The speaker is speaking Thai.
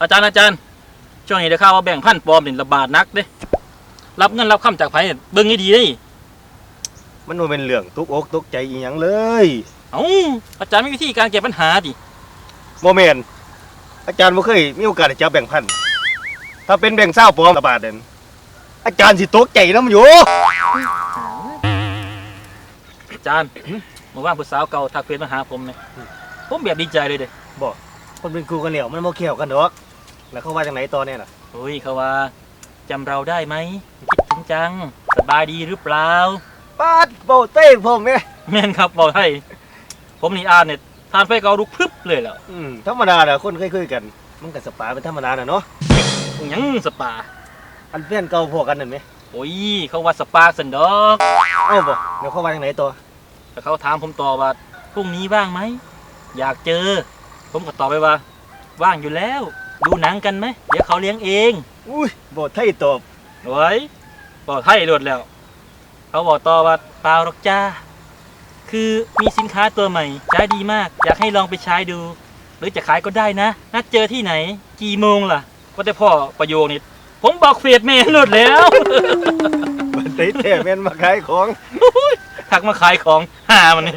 อาจารย์อาจารย์ช่วงนี้ได้ข่าวว่าแบ่งพันปลอมนี่ระบาดนักเด้ รับเงินรับคำจากไผเนี่ยเบิ่งให้ดีเด้ มันบ่เป็นเรื่องตกอกตกใจอีหยังเลยเอ้าอาจารย์มีวิธีการแก้ปัญหาดิบ่แม่นอาจารย์บ่เคยมีโอกาสได้จับแบ่งค์พันถ้าเป็นแบ่งค์เศร้าปลอมระบาดนั่นอาจารย์สิตกใจนำอยู่อาจารย์เมื่อวานผู้สาวเก่าทักเฟซมาหาผมเนี่ยผมแบบดีใจเลยเด้ คนเป็นครูกันแล้วมันบ่เกี่ยวกันดอก แล้วเขาว่าจังไหนตอนนี้น่ะโอ้ยเขาว่าจำเราได้ไหมคิดถึงจัง สบายดีหรือเปล่าปาดเบ้าเต้งผมแม่แม่นครับบอกให้ ผมนี่อ่านเนี่ยทานไฟเกาลุกพรึบเลยแล้วอืมธรรมดาน่ะคนเคยคุยกัน มันก็สปาเป็นธรรมดาน่ะเนาะหยังสปา อันเพื่อนเก่าพวกกันนั่นไหมโอ้ยเขาว่าสปาสันดอกเอ้าบ่เดี๋ยวเขาว่าจังไหนต่อแต่เขาถามผมต่อว่าพรุ่งนี้ว่างไหม อยากเจอ ผมก็ตอบไปว่า ว่างอยู่แล้ว ดูหนังกันไหมเดี๋ยวเขาเลี้ยงเองอุ้ยบ่ไทยตอบโอ้ยบอกไทยรวดแล้ว เขาบอกต่อว่าเปล่าหรอกจ้า คือมีสินค้าตัวใหม่ใช้ดีมาก อยากให้ลองไปใช้ดู หรือจะขายก็ได้นะ นัดเจอที่ไหน กี่โมงล่ะ ก็แต่พ่อประโยคนี้ผมบอกเฟียดแม่หลุดแล้วบันไดแท้แม่นมาขายของ ทักมาขายของหามันนี่